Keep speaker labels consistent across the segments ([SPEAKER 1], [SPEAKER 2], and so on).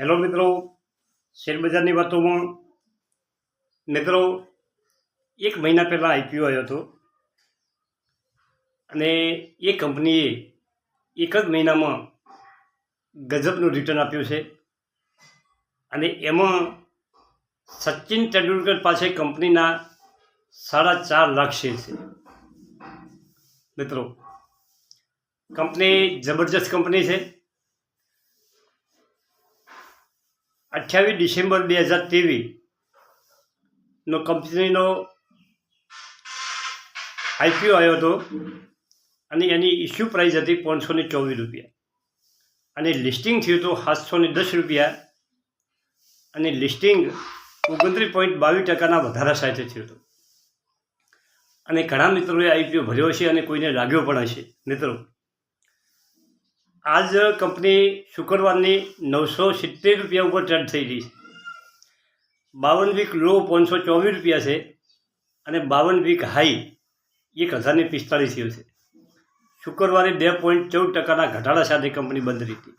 [SPEAKER 1] Hello મિત્રો. શેરબજારની વાતોમાં મિત્રો, એક મહિના પહેલાં આઈપીઓ આવ્યો હતો. અને એ કંપનીએ એક જ મહિનામાં ગજબનું રિટર્ન આપ્યું છે. અને એમાં સચિન તેંડુલકર પાસે કંપનીના સાડા ચાર લાખ શેર છે. મિત્રો, કંપની જબરજસ્ત કંપની છે. અઠ્યાવીસ ડિસેમ્બર બે હજાર ત્રેવીસનો કંપનીનો આઈપીઓ આવ્યો હતો અને એની ઇસ્યુ પ્રાઇસ હતી પાંચસો ને ચોવીસ રૂપિયા. અને લિસ્ટિંગ થયું હતું સાતસો ને દસ રૂપિયા. અને લિસ્ટિંગ ઓગણત્રીસ પોઈન્ટ બાવીસ ટકાના વધારા સાથે થયું હતું. અને ઘણા મિત્રોએ આઈપીઓ ભર્યો છે અને કોઈને લાગ્યો પણ હશે. મિત્રો આજ કંપની શુક્રવારની નવસો સિત્તેર રૂપિયા ઉપર ટ્રેડ થઈ રહી છે. બાવન વીક લો પાંચસો ચોવીસ રૂપિયા છે અને બાવન વીક હાઈ એક હજારને પિસ્તાળીસ થયો છે. શુક્રવારે બે પોઈન્ટ ચૌદ ટકાના ઘટાડા સાથે કંપની બંધ રહી હતી.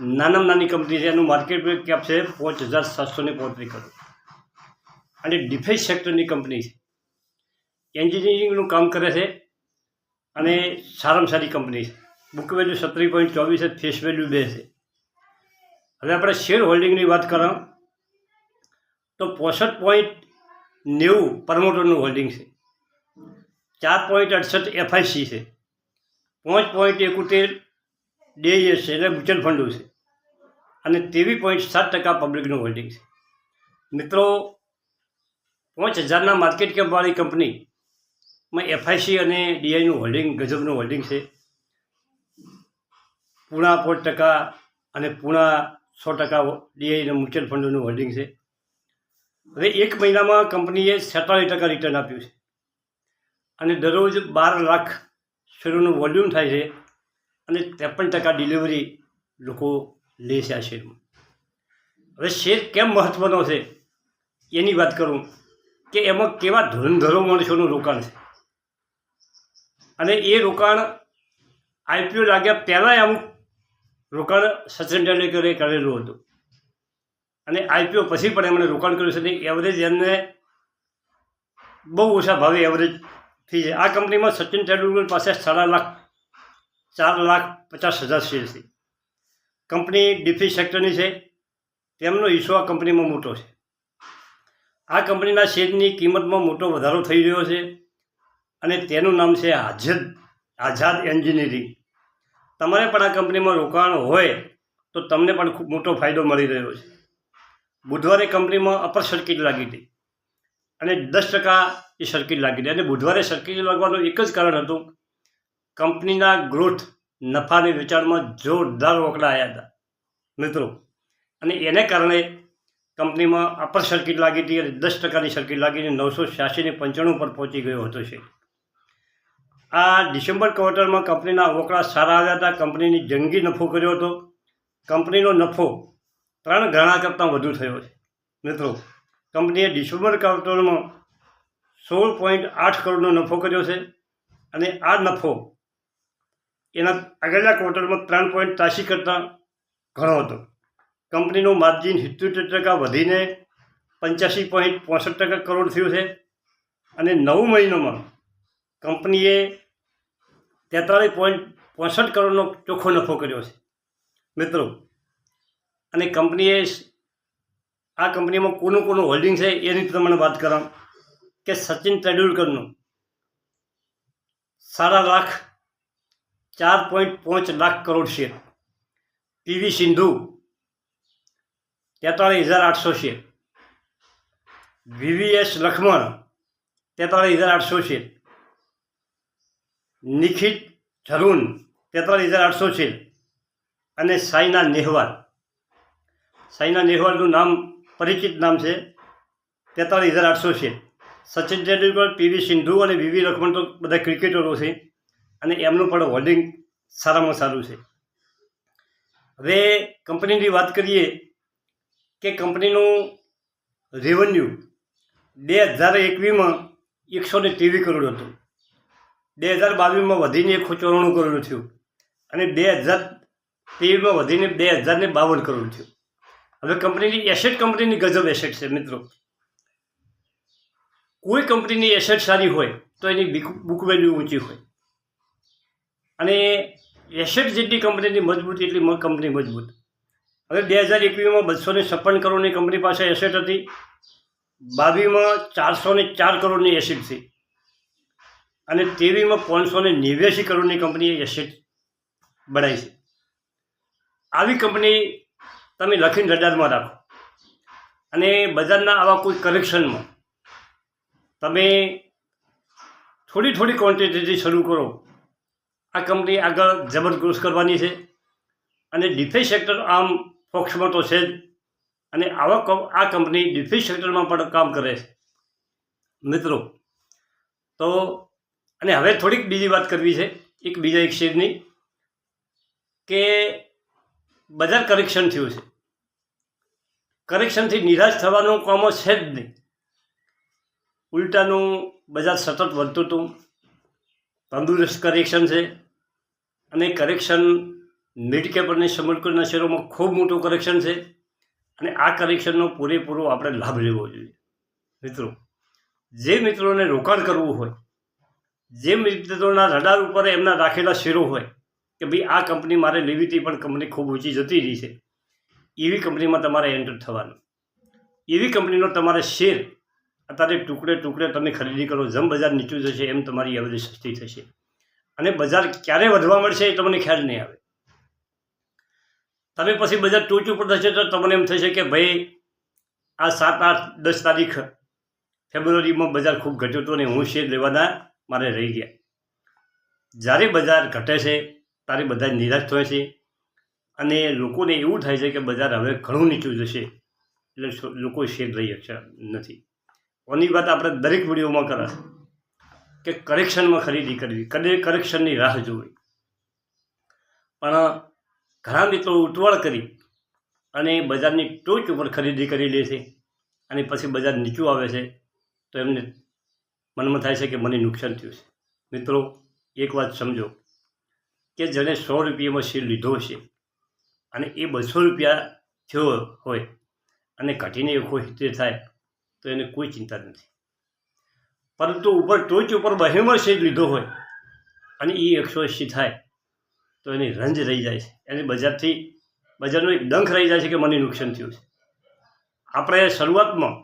[SPEAKER 1] નાનામાં નાની કંપની છે, એનું માર્કેટ કેપ છે પાંચ હજાર સાતસો ને પોત્રીસ કરોડ. અને ડિફેન્સ સેક્ટરની કંપની છે. એન્જિનિયરિંગનું કામ કરે છે અને સારામાં સારી કંપની છે. બુક વેલ્યુ સત્તરી પોઈન્ટ ચોવીસ છે ફેસ વેલ્યુ બે છે. હવે આપણે શેર હોલ્ડિંગની વાત કરો તો પોસઠ પોઈન્ટ નેવું પ્રમોટરનું હોલ્ડિંગ છે. ચાર પોઈન્ટ અડસઠ એફઆઈસી છે. પાંચ પોઈન્ટ એકોતેર ડીએસ છે, એટલે મ્યુચ્યુઅલ ફંડો છે. અને ત્રેવીસ પોઈન્ટ સાત ટકા પબ્લિકનું હોલ્ડિંગ છે. મિત્રો, પાંચ હજારના માર્કેટ કેપવાળી કંપનીમાં એફઆઈસી અને ડીઆઈનું હોલ્ડિંગ ગજબનું હોલ્ડિંગ છે. પૂણા પાંચ ટકા અને પૂણા સો ટકા ડીઆઈના મ્યુચ્યુઅલ ફંડનું હોલ્ડિંગ છે. હવે એક મહિનામાં કંપનીએ સેતાળીસ ટકા રિટર્ન આપ્યું છે. અને દરરોજ બાર લાખ શેરોનું વોલ્યુમ થાય છે અને ત્રેપન ટકા ડિલિવરી લોકો લે છે આ શેરમાં. હવે શેર કેમ મહત્ત્વનો છે? એની વાત કરું કે એમાં કેવા ધોરણધરો માણસોનું રોકાણ છે. અને એ રોકાણ આઈપીઓ લાગ્યા પહેલાંય અમુક રોકાણ સચિન તેંડુલકરે કરેલું હતું. અને આઈપીઓ પછી પણ એમણે રોકાણ કર્યું છે. એવરેજ એમને બહુ ઓછા ભાવે એવરેજ થઈ છે આ કંપનીમાં સચિન તેંડુલકર પાસે સાડા લાખ, ચાર લાખ પચાસ હજાર શેર છે. કંપની ડિફેન્સ સેક્ટરની છે. તેમનો હિસ્સો આ કંપનીમાં મોટો છે. આ કંપનીના શેરની કિંમતમાં મોટો વધારો થઈ રહ્યો છે. અને તેનું નામ છે આઝાદ આઝાદ એન્જિનિયરિંગ. તમારે પણ આ કંપનીમાં રોકાણ હોય, તો તમને પણ ખૂબ મોટો ફાયદો મળી રહ્યો છે. બુધવારે કંપનીમાં અપર સર્કિટ લાગી હતી. અને દસ ટકા એ સર્કિટ લાગી હતી. અને બુધવારે સર્કિટ લાગવાનું એક જ કારણ હતું, કંપનીના ગ્રોથ નફાની વેચાણમાં જોરદાર રોકડા આવ્યા હતા, મિત્રો. અને એને કારણે કંપનીમાં અપર સર્કિટ લાગી હતી અને દસ ટકાની સર્કિટ લાગીને નવસો છ્યાસીને પંચાણું પર પહોંચી ગયો હતો છે આ ડિસેમ્બર ક્વાર્ટરમાં કંપનીના આંકડા સારા આવ્યા હતા. કંપનીની જંગી નફો કર્યો હતો. કંપનીનો નફો ત્રણ ગણા કરતાં વધુ થયો છે. મિત્રો, કંપનીએ ડિસેમ્બર ક્વાર્ટરમાં સોળ પોઈન્ટ આઠ કરોડનો નફો કર્યો છે અને આ નફો એના આગળના ક્વાર્ટરમાં ત્રણ પોઈન્ટ ત્રાસી કરતાં ઘણો હતો. કંપનીનું માર્જિન સિત્તોતેર ટકા વધીને પંચ્યાસી પોઈન્ટ પોસઠ ટકા કરોડ થયું છે અને નવ મહિનામાં કંપનીએ તેતાળીસ પોઈન્ટ પોસઠ કરોડનો ચોખ્ખો નફો કર્યો છે. મિત્રો, અને કંપનીએ આ કંપનીમાં કોનું કોનું હોલ્ડિંગ છે એની તમને વાત કરાં કે સચિન તેંડુલકરનું સાડા લાખ, ચાર પોઈન્ટ પાંચ લાખ કરોડ શેર પીવી સિંધુ તેતાળીસ હજાર આઠસો શેર વીવીએસ લખમણ તેતાળીસ હજાર આઠસો શેર નિખિત ધરુન તેતાલીસ હજાર આઠસો છે. અને સાઈના નેહવાલ. સાઈના નેહવાલનું નામ, પરિચિત નામ છે. તેતાલીસ હજાર આઠસો છે. સચિન તેંડુલકર પીવી સિંધુ અને વીવી લખમણ તો બધા ક્રિકેટરો છે. અને એમનું પણ હોલ્ડિંગ સારામાં સારું છે. હવે કંપનીની વાત કરીએ કે કંપનીનું રેવન્યુ બે હજાર એકવીસમાં એકસો ને ત્રેવીસ કરોડ હતું. બે હજાર બાવીસમાં વધીને એકસો ચોરાણું કરોડ થયું. અને બે હજાર તેવીસમાં વધીને બે હજારને બાવન કરોડ થયું. હવે કંપનીની એસેટ કંપનીની ગજબ એસેટ છે મિત્રો. કોઈ કંપનીની એસેટ સારી હોય તો એની બુક વેલ્યુ ઊંચી હોય. અને એસેટ જેટલી કંપનીની મજબૂત એટલી કંપની મજબૂત. હવે બે હજાર એકવીસમાં બસો ને છપ્પન કરોડની કંપની પાસે એસેટ હતી. બાવીસમાં ચારસો ને ચાર કરોડની એસેટ છે. અને ટીવીમાં પાંચસો ને નેવ્યાસી કરોડની કંપનીએ એસેટ બનાવી છે. આવી કંપની તમે લખીને રડારમાં રાખો. અને બજારના આવા કોઈ કરેક્શનમાં તમે થોડી થોડી ક્વોન્ટિટીથી શરૂ કરો. આ કંપની આગળ જબરદસ્ત કરવાની છે. અને ડિફેન્સ સેક્ટર આમ ફોક્સમાં તો છે જ. અને આવા આ કંપની ડિફેન્સ સેક્ટરમાં પણ કામ કરે છે. મિત્રો, તો અને હવે થોડીક બીજી વાત કરવી છે. એક બીજા એક શેરની કે બજાર કરેક્શન થયું છે. કરેક્શનથી નિરાશ થવાનું કોમો છે જ નહીં. ઉલટાનું બજાર સતત વધતું હતું. તંદુરસ્ત કરેક્શન છે. અને કરેક્શન મિડ કેપ અને સમર્કના શેરોમાં ખૂબ મોટું કરેક્શન છે. અને આ કરેક્શનનો પૂરેપૂરો આપણે લાભ લેવો જોઈએ. મિત્રો, જે મિત્રોને રોકાણ કરવું હોય જે મિત્રોના રડાર ઉપર એમના રાખેલા શેરો હોય કે ભાઈ આ કંપની મારે લેવી હતી પણ કંપની ખૂબ ઊંચી જતી રહી છે. એવી કંપનીમાં તમારે એન્ટર થવાનું. એવી કંપનીનો તમારે શેર અત્યારે ટુકડે ટુકડે તમે ખરીદી કરો, જેમ બજાર નીચું જશે એમ તમારી અવધિ સસ્તી થશે. અને બજાર ક્યારે વધવા મળશે એ તમને ખ્યાલ નહીં આવે. તમે પછી બજાર ટોચ ઉપર થશે તો તમને એમ થશે કે ભાઈ આ સાત આઠ દસ તારીખ ફેબ્રુઆરીમાં બજાર ખૂબ ઘટ્યું હતું અને હું શેર લેવાના મારે રહી ગયા. જ્યારે બજાર ઘટે છે, ત્યારે બધા નિરાશ થાય છે. અને લોકોને એવું થાય છે કે બજાર હવે ઘણું નીચું જશે. એટલે લોકો શેર લઈ શકશે નથી. ઓની વાત આપણે દરેક વિડીયોમાં કરાશે કે કરેક્શનમાં ખરીદી કરવી. કદે કરેક્શનની રાહ જોવી. પણ ઘણા મિત્રો ઉતવાળ કરી અને બજારની ટોચ ઉપર ખરીદી કરી લે છે અને પછી બજાર નીચું આવે છે, તો એમને મનમાં થાય છે કે મને નુકસાન થયું છે. મિત્રો, એક વાત સમજો કે જેણે સો રૂપિયામાં શેર લીધો છે અને એ બસો રૂપિયા થયો હોય અને ઘટીને એકો હિતે થાય, તો એને કોઈ ચિંતા નથી. પરંતુ ઉપર ટોચ ઉપર બહેમાં શેર લીધો હોય અને એ એકસો એંસી થાય, તો એની રંજ રહી જાય છે. એને બજારથી, બજારનો એક ડંખ રહી જાય છે કે મને નુકસાન થયું છે. આપણે શરૂઆતમાં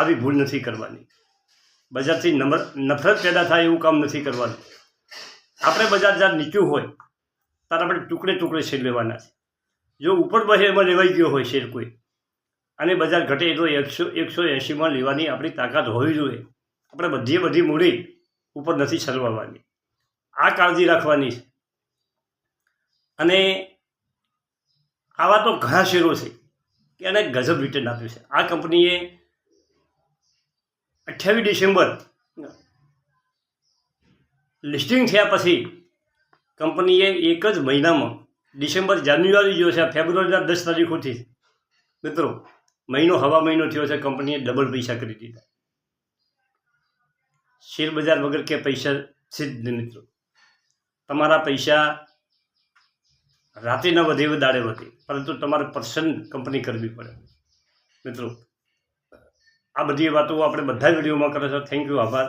[SPEAKER 1] આવી ભૂલ નથી કરવાની. બજારથી નંબર નફરત પેદા થાય એવું કામ નથી કરવાનું. આપણે બજાર જ્યારે નીચું હોય, ત્યારે આપણે ટુકડે ટુકડે શેર લેવાના છે. જો ઉપર બહે એમાં લેવાઈ ગયો હોય શેર કોઈ, અને બજાર ઘટે તો એકસો એકસો એંશીમાં લેવાની આપણી તાકાત હોવી જોઈએ. આપણે બધી બધી મૂડી ઉપર નથી છલવાની આ કાળજી રાખવાની છે. અને આવા તો ઘણા શેરો છે કે એને ગજબ રિટર્ન આપ્યું છે. આ કંપનીએ અઠ્યાવીસ ડિસેમ્બર. લિસ્ટિંગ થયા પછી કંપનીએ એક જ મહિનામાં ડિસેમ્બર જાન્યુઆરી જો છે ફેબ્રુઆરીના દસ તારીખોથી. મિત્રો મહિનો હવા મહિનો થયો છે કંપનીએ ડબલ પૈસા કરી દીધા. શેર બજાર વગર કે પૈસા છે મિત્રો. તમારા પૈસા રાતે ન વધે દાડે વધે પરંતુ તમારે પર્સન કંપની કરવી પડે. મિત્રો આ બધી વાતો આપણે બધા વિડીયોમાં કરે છે. થેન્ક યુ આભાર.